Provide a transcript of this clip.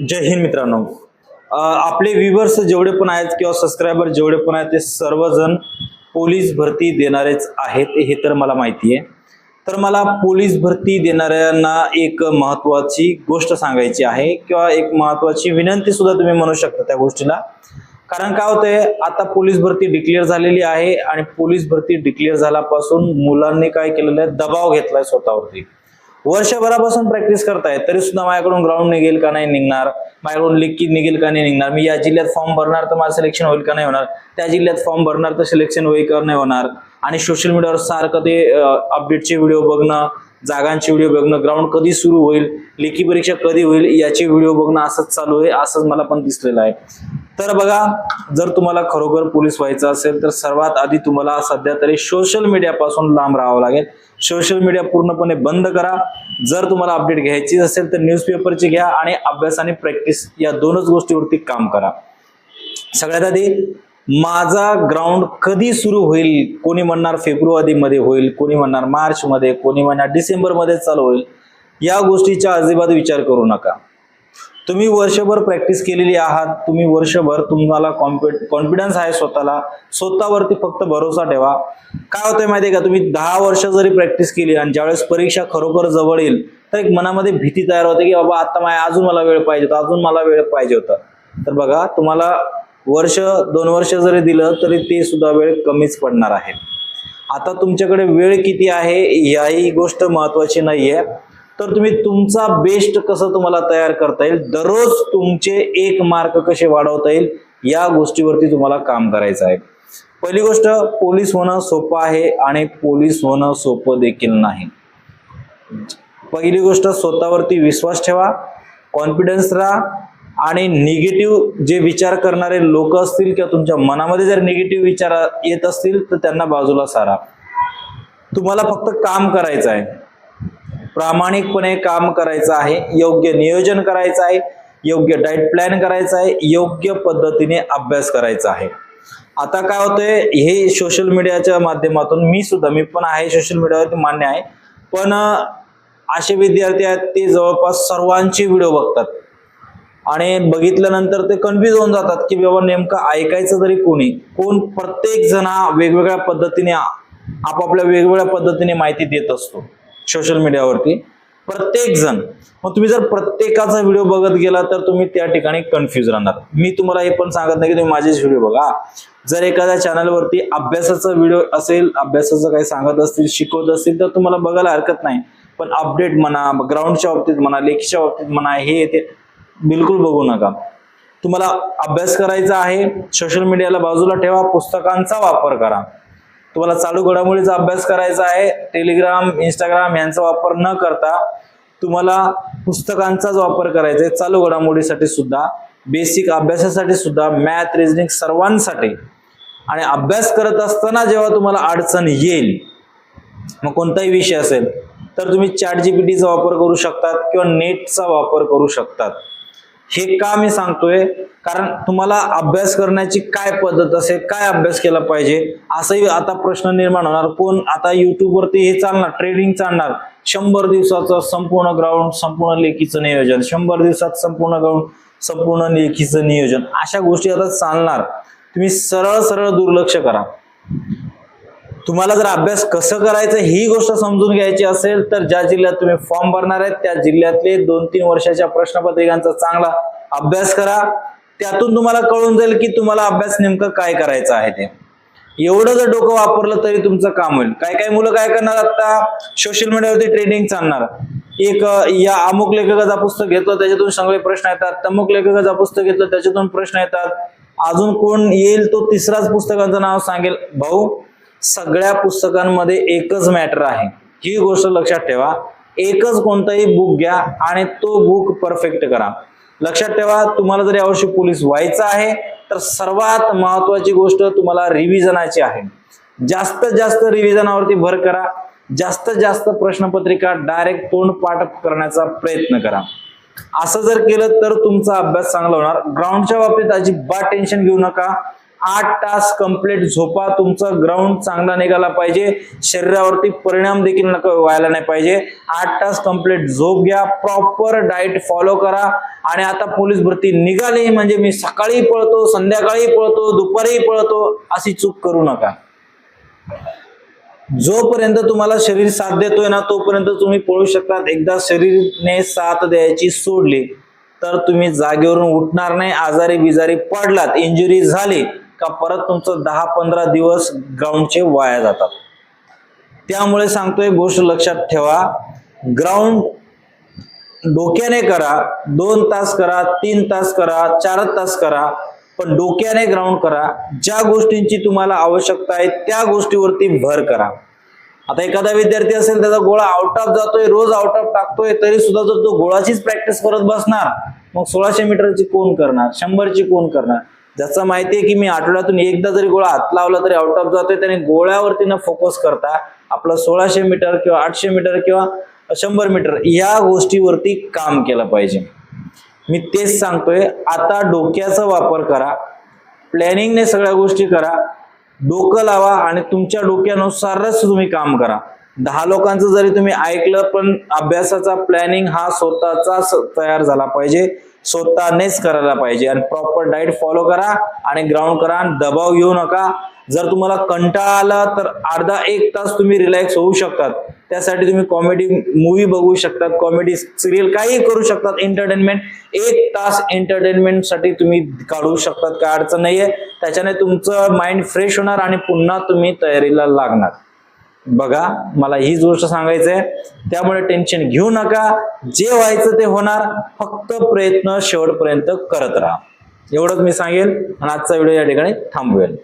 जय हिंद मित्रांनो. आपले व्ह्युअर्स जेवढे पण आहेत किंवा सबस्क्रायबर जेवढे पण आहेत ते सर्वजण पोलीस भरती देणारेच आहेत हे तर मला माहिती आहे. तर मला पोलीस भरती देणाऱ्यांना एक महत्त्वाची गोष्ट सांगायची आहे किंवा एक महत्त्वाची विनंती सुद्धा तुम्ही म्हणू शकता त्या गोष्टीला. कारण काय होतंय आता पोलीस भरती डिक्लेअर झालेली आहे आणि पोलीस भरती डिक्लेअर झाल्यापासून मुलांनी काय केलेलं आहे दबाव घेतलाय स्वतःवरती. वर्षभरापासून प्रॅक्टिस करताय तरी सुद्धा माझ्याकडून ग्राउंड निघेल का नाही निघणार? माझ्याकडून लिक्की निघेल का नाही निघणार? मी या जिल्ह्यात फॉर्म भरणार तर माझं सिलेक्शन होईल का नाही होणार? त्या जिल्ह्यात फॉर्म भरणार तर सिलेक्शन होईल का नाही होणार? आणि सोशल मीडियावर सारखं ते अपडेटचे व्हिडिओ बघणं जागांचे व्हिडिओ बघणं ग्राउंड कधी सुरू होईल लेखी परीक्षा कधी होईल याचे व्हिडिओ बघणं असंच चालू आहे असंच मला पण दिसलेलं आहे. तर बघा जर तुम्हाला खरोखर पोलीस व्हायचं असेल तर सर्वात आधी तुम्हाला सध्या तरी सोशल मीडियापासून लांब राहावं लागेल. सोशल मीडिया पूर्णपणे बंद करा. जर तुम्हाला अपडेट घ्यायची असेल तर न्यूजपेपरची घ्या आणि अभ्यास आणि प्रॅक्टिस या दोनच गोष्टीवरती काम करा. सगळ्यात आधी माझा ग्राउंड कधी सुरू होईल कोणी म्हणणार फेब्रुवारीमध्ये होईल कोणी म्हणणार मार्चमध्ये कोणी म्हणणार डिसेंबरमध्ये चालू होईल या गोष्टीचा अजिबात विचार करू नका. तुम्ही वर्षभर प्रॅक्टिस केलेली आहात तुम्ही वर्षभर तुम्हाला कॉन्फिडन्स आहे स्वतःला स्वतःवरती फक्त भरोसा ठेवा. काय होतंय माहितीये का तुम्ही दहा वर्ष जरी प्रॅक्टिस केली आणि ज्यावेळेस परीक्षा खरोखर जवळ येईल तर एक मनामध्ये भीती तयार होते की बाबा आता माय अजून मला वेळ पाहिजे होता अजून मला वेळ पाहिजे होता. तर बघा तुम्हाला वर्ष दोन वर्ष जरी दिलं तरी ते सुद्धा वेळ कमीच पडणार आहे. आता तुमच्याकडे वेळ किती आहे याही गोष्ट महत्वाची आहे तर तुम्ही तुमचा बेस्ट कसं तुम्हाला तयार करता येईल? दररोज तुमचे एक मार्क कसे वाढवता येईल? या गोष्टीवरती तुम्हाला काम करायचं आहे. पहिली गोष्ट पोलीस होणं सोपं आहे आणि पोलीस होणं सोपं देखील नाही. पहिली गोष्ट स्वतःवरती विश्वास ठेवा कॉन्फिडन्स राहा आणि निगेटिव्ह जे विचार करणारे लोक असतील किंवा तुमच्या मनामध्ये जर निगेटिव्ह विचार येत असतील तर त्यांना बाजूला सारा. तुम्हाला फक्त काम करायचं आहे. प्रामाणिकपणे काम करायचं आहे योग्य नियोजन करायचं आहे योग्य डाएट प्लॅन करायचा आहे योग्य पद्धतीने अभ्यास करायचा आहे. आता काय होतंय हे सोशल मीडियाच्या माध्यमातून मी सुद्धा मी पण आहे सोशल मीडियावरती मान्य आहे पण असे विद्यार्थी आहेत ते जवळपास सर्वांचे व्हिडिओ बघतात. आणि बघितल्यानंतर ते कन्फ्युज होऊन जातात की बाबा नेमकं ऐकायचं तरी कोणी? कोण प्रत्येक जण हा वेगवेगळ्या पद्धतीने आपापल्या वेगवेगळ्या पद्धतीने माहिती देत असतो. सोशल मीडियावरती प्रत्येक जण मग तुम्ही जर प्रत्येकाचा व्हिडिओ बघत गेला तर तुम्ही त्या ठिकाणी कन्फ्युज राहणार. मी तुम्हाला हे पण सांगत नाही की तुम्ही माझेच व्हिडिओ बघा. जर एखाद्या चॅनलवरती अभ्यासाचा व्हिडिओ असेल अभ्यासाचं काही सांगत असतील शिकवत असतील तर तुम्हाला बघायला हरकत नाही. पण अपडेट म्हणा ग्राउंडच्या बाबतीत म्हणा लेखीच्या बाबतीत म्हणा हे ते बिलकुल बघू नका. तुम्हाला अभ्यास करायचा आहे सोशल मीडियाला बाजूला ठेवा पुस्तकांचा वापर करा. तुम्हाला चालू घडामोडीचा अभ्यास करायचा आहे. टेलिग्राम इंस्टाग्राम यांचा वापर न करता तुम्हाला पुस्तकांचाच वापर करायचा आहे. चालू घडामोडीसाठी सुद्धा बेसिक अभ्यासासाठी सुद्धा मॅथ रिजनिंग सर्वांसाठी. आणि अभ्यास करत असताना जेव्हा तुम्हाला अडचण येईल मग कोणताही विषय असेल तर तुम्ही चॅट जीपीटीचा वापर करू शकतात किंवा नेटचा वापर करू शकतात. हे का मी सांगतोय? कारण तुम्हाला अभ्यास करण्याची काय पद्धत असेल काय अभ्यास केला पाहिजे असंही आता प्रश्न निर्माण होणार. कोण आता युट्यूबवरती हे चालणार ट्रेडिंग चालणार. शंभर दिवसाचं संपूर्ण ग्राउंड संपूर्ण लेखीचं नियोजन. शंभर दिवसात संपूर्ण ग्राउंड संपूर्ण लेखीचं नियोजन. अशा गोष्टी आता चालणार. तुम्ही सरळ सरळ दुर्लक्ष करा. तुम्हाला जर अभ्यास कसं करायचं ही गोष्ट समजून घ्यायची असेल तर ज्या जिल्ह्यात तुम्ही फॉर्म भरणार आहेत त्या जिल्ह्यातले दोन तीन वर्षाच्या प्रश्नपत्रिकांचा चांगला अभ्यास करा. त्यातून तुम्हाला कळून जाईल की तुम्हाला अभ्यास नेमकं काय करायचं आहे ते. एवढं जर डोकं वापरलं तरी तुमचं काम होईल. काय काय मुलं काय करणार आता? सोशल मीडियावरती ट्रेनिंग चालणार. एक या अमुक लेखकाचा पुस्तक घेतलं त्याच्यातून सगळे प्रश्न येतात. तमुक लेखकाचा पुस्तक घेतलं त्याच्यातून प्रश्न येतात. अजून कोण येईल तो तिसराच पुस्तकांचं नाव सांगेल. भाऊ सगळ्या पुस्तकांमध्ये एकच मॅटर आहे. ही गोष्ट लक्षात ठेवा. एकच कोणताही बुक घ्या आणि तो बुक परफेक्ट करा. लक्षात ठेवा तुम्हाला जर यावर्षी पोलीस व्हायचं आहे तर सर्वात महत्वाची गोष्ट तुम्हाला रिव्हिजनाची आहे. जास्तीत जास्त रिव्हिजनावरती भर करा. जास्तीत जास्त प्रश्नपत्रिका डायरेक्ट तोंड पाठ करण्याचा प्रयत्न करा. असं जर केलं तर तुमचा अभ्यास चांगला होणार. ग्राउंडच्या बाबतीत अजिबात टेन्शन घेऊ नका. आठ तास कंप्लीट झोपा तुमचं ग्राउंड चांगला निघाला पाहिजे. शरीरावरती परिणाम देखील नका व्हायला नाही पाहिजे. आठ तास कंप्लीट झोप घ्या प्रॉपर डाएट फॉलो करा. आणि आता पोलीस भरती निघाली म्हणजे मी सकाळी पळतो संध्याकाळी पळतो दुपारी पळतो अशी चूक करू नका. जोपर्यंत तुम्हाला शरीर साथ देतोय ना तोपर्यंत तुम्ही पळू शकतात. एकदा शरीरने साथ द्यायची सोडली तर तुम्ही जागेवरून उठणार नाही. आजारी बिजारी पडलात. इंजुरी झाली का परत तुमचं दहा पंधरा दिवस ग्राउंडचे वाया जातात. त्यामुळे सांगतोय गोष्ट लक्षात ठेवा. ग्राउंड डोक्याने करा दोन तास करा तीन तास करा चार तास करा पण डोक्याने ग्राउंड करा. ज्या गोष्टींची तुम्हाला आवश्यकता आहे त्या गोष्टीवरती भर करा. आता एखादा विद्यार्थी असेल त्याचा गोळा आउट ऑफ जातोय रोज आउट ऑफ टाकतोय तरी सुद्धा जर तो गोळाचीच प्रॅक्टिस करत बसणार. मग सोळाशे मीटरची कोण करणार? शंभरची कोण करणार? ज्याचं माहिती आहे की मी आठवड्यातून एकदा जरी गोळा हात लावला तरी आउट ऑफ जातोय त्याने गोळ्यावरती न फोकस करता आपलं सोळाशे मीटर किंवा आठशे मीटर किंवा शंभर मीटर या गोष्टीवरती काम केलं पाहिजे. मी तेच सांगतोय आता डोक्याचा वापर करा प्लॅनिंगने सगळ्या गोष्टी करा डोकं लावा आणि तुमच्या डोक्यानुसारच तुम्ही काम करा. दहा लोकांचं जरी तुम्ही ऐकलं पण अभ्यासाचा प्लॅनिंग हा स्वतःचा तयार झाला पाहिजे. स्वतःनेच करायला पाहिजे. आणि प्रॉपर डाएट फॉलो करा आणि ग्राउंड करा आणि दबाव घेऊ नका. जर तुम्हाला कंटाळा आला तर अर्धा एक तास तुम्ही रिलॅक्स होऊ शकतात. त्यासाठी तुम्ही कॉमेडी मूवी बघू शकतात कॉमेडी सिरियल काही करू शकतात. एंटरटेनमेंट एक तास एंटरटेनमेंटसाठी तुम्ही काढू शकतात. काय अडचण नाहीये. त्याच्याने तुमचं माइंड फ्रेश होणार आणि पुन्हा तुम्ही तयारीला लागणार. बघा मला हीच गोष्ट सांगायचं आहे त्यामुळे टेन्शन घेऊ नका. जे व्हायचं ते होणार. फक्त प्रयत्न शेवटपर्यंत करत राहा. एवढंच मी सांगेल आणि आजचा व्हिडिओ या ठिकाणी थांबवेल.